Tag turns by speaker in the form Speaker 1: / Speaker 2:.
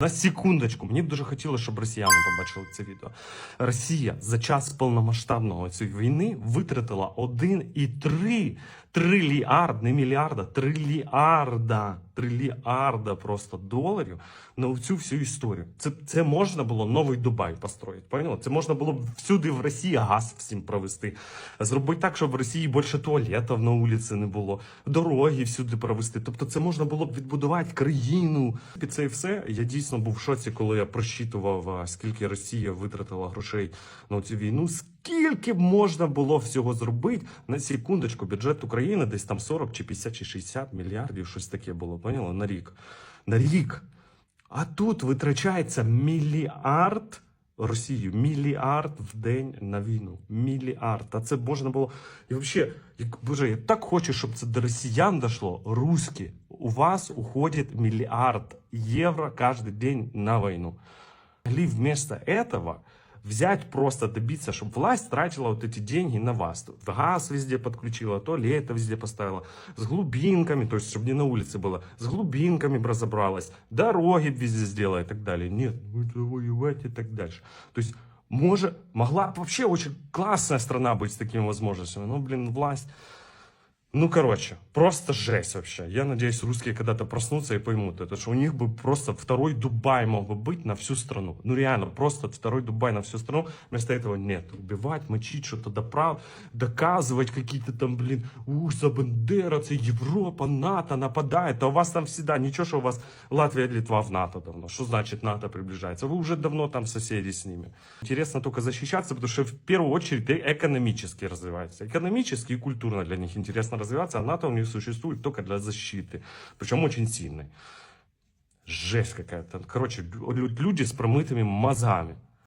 Speaker 1: На секундочку, мені б дуже хотілося, щоб росіяни побачили це відео. Росія за час повномасштабного цієї війни витратила 1,3 трильярд, не мільярда, трильярда, трильярда просто доларів на цю всю історію. Це, це можна було новий Дубай построїти. Поняла? Це можна було б всюди в Росії газ всім провести. Зробити так, щоб в Росії більше туалетів на вулиці не було, дороги всюди провести. Тобто це можна було б відбудувати країну. І це і все. Я дійсно був в шоці, коли я просчитував, скільки Росія витратила грошей на цю війну. Скільки б можна було всього зробити на секундочку, бюджет України десь там 40 чи 50 чи 60 мільярдів, щось таке було, поняла? На рік. На рік. А тут витрачається мільярд Росію, мільярд в день на війну. Мільярд. А це можна було. І взагалі, як боже, я так хочу, щоб це до росіян дошло. Руські, у вас уходить мільярд євро кожен день на війну. Вместо этого взять просто добиться, чтобы власть тратила вот эти деньги на вас. Газ везде подключила, туалеты везде поставила, с глубинками, то есть, чтобы не на улице было, с глубинками бы разобралась, дороги б везде сделала и так далее. Нет, будет воевать и так дальше. То есть, может, могла б вообще очень классная страна быть с такими возможностями, но, блин, власть... Ну, короче, просто жесть вообще. Я надеюсь, русские когда-то проснутся и поймут это, что у них бы просто второй Дубай мог бы быть на всю страну. Ну, реально, просто второй Дубай на всю страну. Вместо этого нет. Убивать, мочить, что-то доправ, доказывать какие-то там, блин, ух, за бандеровцы, Европа, НАТО нападает. А у вас там всегда, ничего, что у вас Латвия и Литва в НАТО давно. Что значит НАТО приближается? Вы уже давно там соседи с ними. Интересно только защищаться, потому что в первую очередь экономически развивается. Экономически и культурно для них интересно развиваться, а НАТО у них существует только для защиты. Причем очень сильной. Жесть какая-то. Короче, лю- люди с промытыми мозгами.